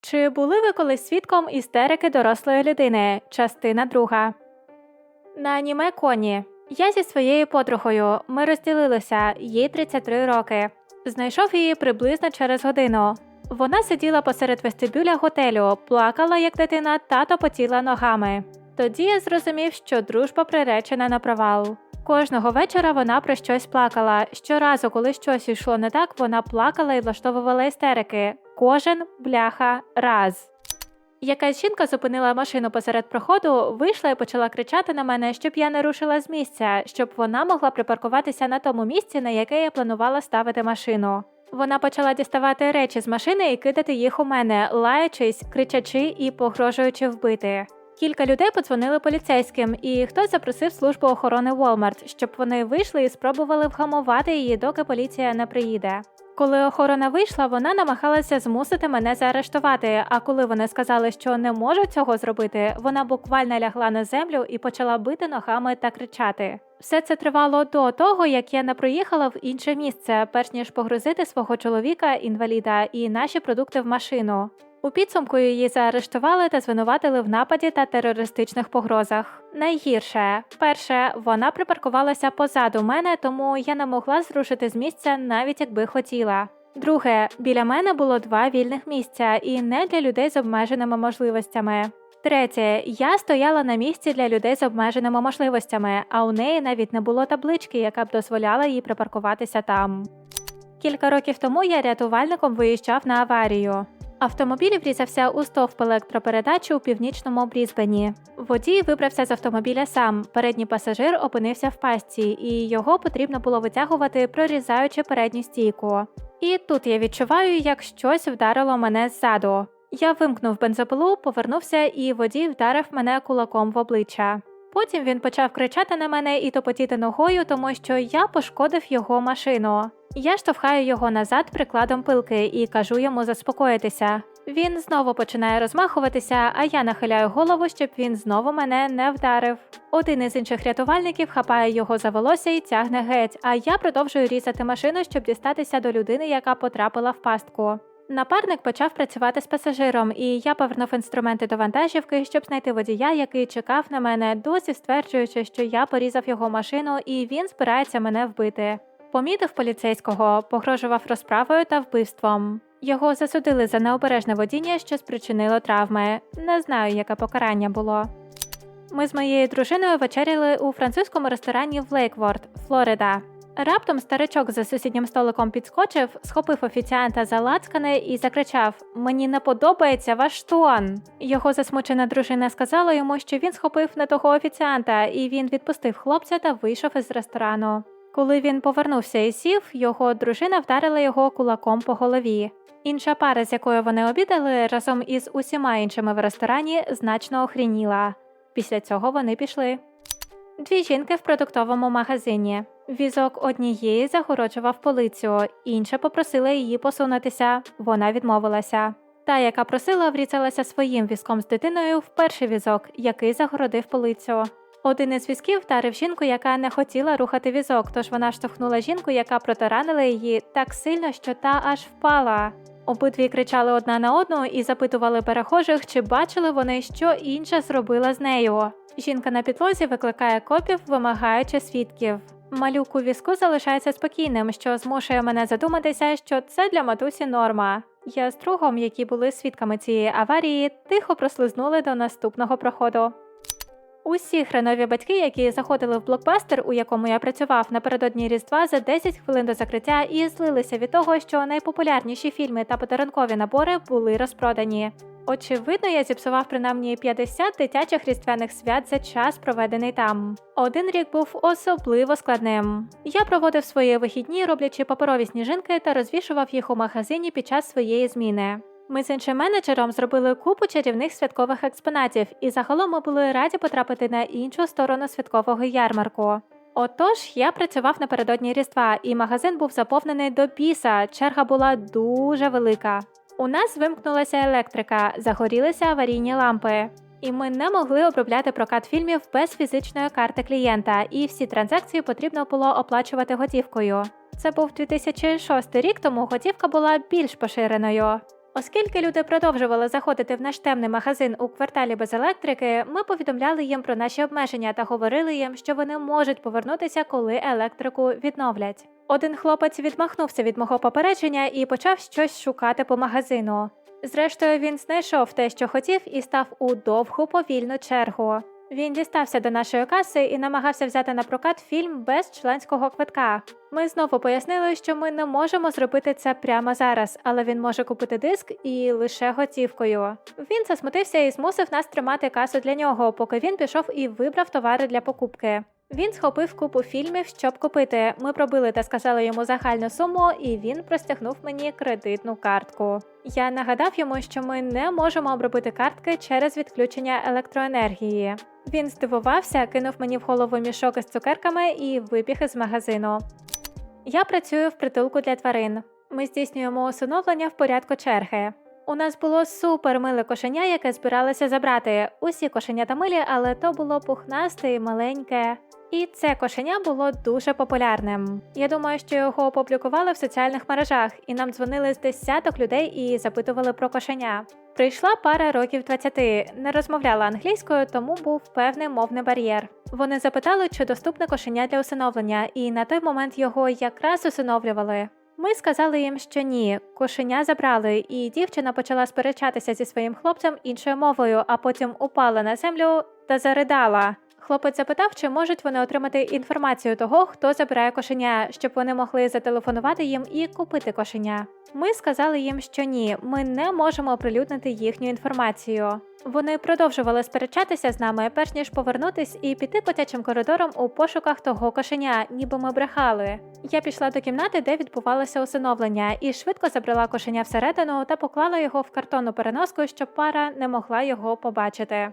Чи були ви колись свідком істерики дорослої людини? Частина друга. На аніме коні. Я зі своєю подругою. Ми розділилися, їй 33 роки. Знайшов її приблизно через годину. Вона сиділа посеред вестибюля готелю, плакала як дитина та топотіла ногами. Тоді я зрозумів, що дружба приречена на провал. Кожного вечора вона про щось плакала. Щоразу, коли щось йшло не так, вона плакала і влаштовувала істерики. Кожен бляха раз. Якась жінка зупинила машину посеред проходу, вийшла і почала кричати на мене, щоб я не рушила з місця, щоб вона могла припаркуватися на тому місці, на яке я планувала ставити машину. Вона почала діставати речі з машини і кидати їх у мене, лаючись, кричачи і погрожуючи вбити. Кілька людей подзвонили поліцейським, і хтось запросив службу охорони Walmart, щоб вони вийшли і спробували вгамувати її, доки поліція не приїде. Коли охорона вийшла, вона намагалася змусити мене заарештувати. А коли вони сказали, що не можуть цього зробити, вона буквально лягла на землю і почала бити ногами та кричати. Все це тривало до того, як я не проїхала в інше місце, перш ніж погрузити свого чоловіка, інваліда, і наші продукти в машину. У підсумку її заарештували та звинуватили в нападі та терористичних погрозах. Найгірше, перше, вона припаркувалася позаду мене, тому я не могла зрушити з місця, навіть якби хотіла. Друге, біля мене було два вільних місця, і не для людей з обмеженими можливостями. Третє, я стояла на місці для людей з обмеженими можливостями, а у неї навіть не було таблички, яка б дозволяла їй припаркуватися там. Кілька років тому я рятувальником виїжджав на аварію. Автомобіль врізався у стовп електропередачі у північному Брізбені. Водій вибрався з автомобіля сам. Передній пасажир опинився в пастці, і його потрібно було витягувати, прорізаючи передню стійку. І тут я відчуваю, як щось вдарило мене ззаду. Я вимкнув бензопилу, повернувся, і водій вдарив мене кулаком в обличчя. Потім він почав кричати на мене і топотіти ногою, тому що я пошкодив його машину. Я штовхаю його назад прикладом пилки і кажу йому заспокоїтися. Він знову починає розмахуватися, а я нахиляю голову, щоб він знову мене не вдарив. Один із інших рятувальників хапає його за волосся і тягне геть, а я продовжую різати машину, щоб дістатися до людини, яка потрапила в пастку. Напарник почав працювати з пасажиром, і я повернув інструменти до вантажівки, щоб знайти водія, який чекав на мене, досі стверджуючи, що я порізав його машину і він збирається мене вбити. Помітив поліцейського, погрожував розправою та вбивством. Його засудили за необережне водіння, що спричинило травми. Не знаю, яке покарання було. Ми з моєю дружиною вечеряли у французькому ресторані в Лейкворд, Флорида. Раптом старичок за сусіднім столиком підскочив, схопив офіціанта за лацкане і закричав: Мені не подобається ваш тон. Його засмучена дружина сказала йому, що він схопив не того офіціанта, і він відпустив хлопця та вийшов із ресторану. Коли він повернувся і сів, його дружина вдарила його кулаком по голові. Інша пара, з якою вони обідали, разом із усіма іншими в ресторані, значно охрініла. Після цього вони пішли. Дві жінки в продуктовому магазині. Візок однієї загороджував полицю, інша попросила її посунутися. Вона відмовилася. Та, яка просила, врізалася своїм візком з дитиною в перший візок, який загородив полицю. Один із візків вдарив жінку, яка не хотіла рухати візок, тож вона штовхнула жінку, яка протаранила її так сильно, що та аж впала. Обидві кричали одна на одну і запитували перехожих, чи бачили вони, що інша зробила з нею. Жінка на підлозі викликає копів, вимагаючи свідків. Малюк у візку залишається спокійним, що змушує мене задуматися, що це для матусі норма. Я з другом, які були свідками цієї аварії, тихо прослизнули до наступного проходу. Усі хренові батьки, які заходили в блокбастер, у якому я працював напередодні Різдва за 10 хвилин до закриття, і злилися від того, що найпопулярніші фільми та подарункові набори були розпродані. Очевидно, я зіпсував принаймні 50 дитячих різдвяних свят за час, проведений там. Один рік був особливо складним. Я проводив свої вихідні, роблячи паперові сніжинки та розвішував їх у магазині під час своєї зміни. Ми з іншим менеджером зробили купу чарівних святкових експонатів, і загалом ми були раді потрапити на іншу сторону святкового ярмарку. Отож, я працював напередодні Різдва, і магазин був заповнений до біса. Черга була дуже велика. У нас вимкнулася електрика, загорілися аварійні лампи. І ми не могли обробляти прокат фільмів без фізичної карти клієнта, і всі транзакції потрібно було оплачувати готівкою. Це був 2006 рік, тому готівка була більш поширеною. Оскільки люди продовжували заходити в наш темний магазин у кварталі без електрики, ми повідомляли їм про наші обмеження та говорили їм, що вони можуть повернутися, коли електрику відновлять. Один хлопець відмахнувся від мого попередження і почав щось шукати по магазину. Зрештою, він знайшов те, що хотів, і став у довгу повільну чергу. Він дістався до нашої каси і намагався взяти на прокат фільм без членського квитка. Ми знову пояснили, що ми не можемо зробити це прямо зараз, але він може купити диск і лише готівкою. Він засмутився і змусив нас тримати касу для нього, поки він пішов і вибрав товари для покупки. Він схопив купу фільмів, щоб купити. Ми пробили та сказали йому загальну суму, і він простягнув мені кредитну картку. Я нагадав йому, що ми не можемо обробити картки через відключення електроенергії. Він здивувався, кинув мені в голову мішок із цукерками і вибіг із магазину. Я працюю в притулку для тварин. Ми здійснюємо усиновлення в порядку черги. У нас було супер миле кошеня, яке збиралося забрати. Усі кошенята милі, але то було пухнасте і маленьке. І це кошеня було дуже популярним. Я думаю, що його опублікували в соціальних мережах, і нам дзвонили з десяток людей і запитували про кошеня. Прийшла пара років 20, не розмовляла англійською, тому був певний мовний бар'єр. Вони запитали, чи доступне кошеня для усиновлення, і на той момент його якраз усиновлювали. Ми сказали їм, що ні, кошеня забрали, і дівчина почала сперечатися зі своїм хлопцем іншою мовою, а потім упала на землю та заридала. Хлопець запитав, чи можуть вони отримати інформацію того, хто забирає кошеня, щоб вони могли зателефонувати їм і купити кошеня. Ми сказали їм, що ні, ми не можемо оприлюднити їхню інформацію. Вони продовжували сперечатися з нами, перш ніж повернутись і піти котячим коридором у пошуках того кошеня, ніби ми брехали. Я пішла до кімнати, де відбувалося усиновлення, і швидко забрала кошеня всередину та поклала його в картонну переноску, щоб пара не могла його побачити.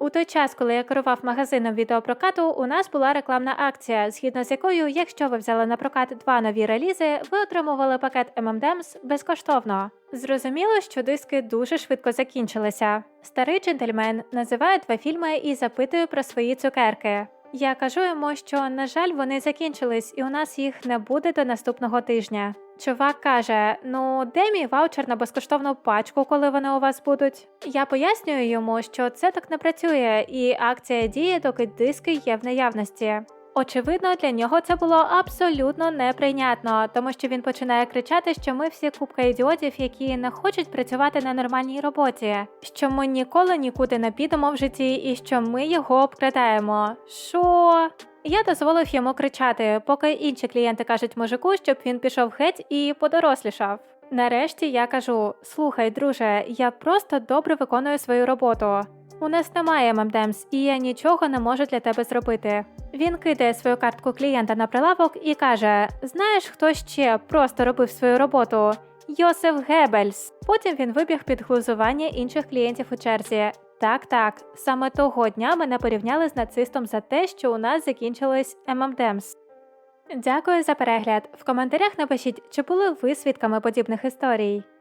У той час, коли я керував магазином відеопрокату, у нас була рекламна акція, згідно з якою, якщо ви взяли на прокат два нові релізи, ви отримували пакет M&M's безкоштовно. Зрозуміло, що диски дуже швидко закінчилися. Старий джентльмен називає два фільми і запитує про свої цукерки. Я кажу йому, що, на жаль, вони закінчились, і у нас їх не буде до наступного тижня. Чувак каже: Ну, де мій ваучер на безкоштовну пачку, коли вони у вас будуть? Я пояснюю йому, що це так не працює, і акція діє, доки диски є в наявності. Очевидно, для нього це було абсолютно неприйнятно, тому що він починає кричати, що ми всі купка ідіотів, які не хочуть працювати на нормальній роботі, що ми ніколи нікуди не підемо в житті і що ми його обкрадаємо. Що? Я дозволив йому кричати, поки інші клієнти кажуть мужику, щоб він пішов геть і подорослішав. Нарешті я кажу: слухай, друже, я просто добре виконую свою роботу. У нас немає мемдемс, і я нічого не можу для тебе зробити. Він кидає свою картку клієнта на прилавок і каже: Знаєш, хто ще просто робив свою роботу? Йосиф Геббельс. Потім він вибіг під глузування інших клієнтів у черзі. Так, так, саме того дня мене порівняли з нацистом за те, що у нас закінчились ММДемс. Дякую за перегляд. В коментарях напишіть, чи були ви свідками подібних історій.